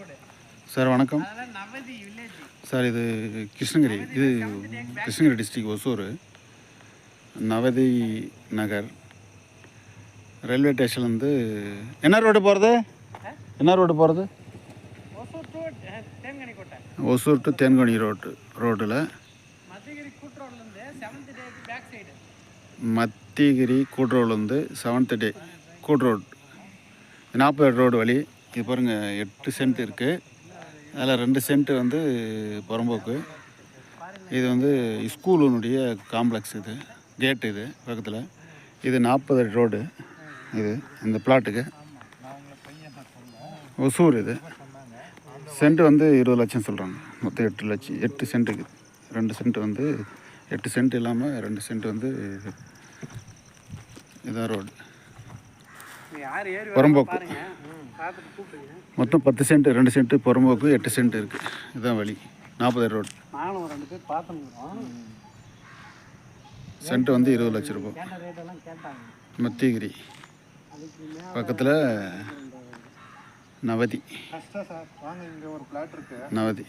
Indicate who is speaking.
Speaker 1: Road.
Speaker 2: Sir வணக்கம். Sir இது கிருஷ்ணகிரி இது கிருஷ்ணகிரி டிஸ்ட்ரிக் ஒசூர். நவதி நகர். ரயில்வே ஸ்டேஷன்லேருந்து என்ன ரோடு போகிறது என்ன ரோடு போகிறது
Speaker 1: ஒசூர் டு தேன்கனி கோட்டை
Speaker 2: ஒசூர் டு தேன்கனி ரோட்டு ரோட்டில் மத்திகிரி கூட்ரோட்லேருந்து செவன்த் டே கூட் ரோட் நாற்பது ரோடு வழி. இது பாருங்கள் எட்டு சென்ட் இருக்குது அதில் ரெண்டு சென்ட் வந்து புறம்போக்கு. இது வந்து ஸ்கூலுனுடைய காம்ப்ளெக்ஸ் இது கேட் இது பக்கத்தில். இது நாற்பது ரோடு இது இந்த பிளாட்டுக்கு ஒசூர் இது. சென்ட் வந்து இருபது லட்சம் சொல்கிறாங்க மொத்தம் எட்டு லட்சம் எட்டு சென்ட்டுக்கு ரெண்டு சென்ட் வந்து எட்டு சென்ட் இல்லாமல் ரெண்டு சென்ட் வந்து இதான் ரோடு புறம்போக்கு. மொத்தம் பத்து சென்ட் ரெண்டு சென்ட் புறம்போக்கு எட்டு சென்ட் இருக்குது இதுதான் வழி. நாற்பது ரோடு
Speaker 1: நானும் ரெண்டு பேர் பார்த்துருக்குறோம்
Speaker 2: சென்ட் வந்து இருபது லட்ச ரூபாய்.
Speaker 1: மேலே
Speaker 2: பக்கத்தில் நவதி. நவதி.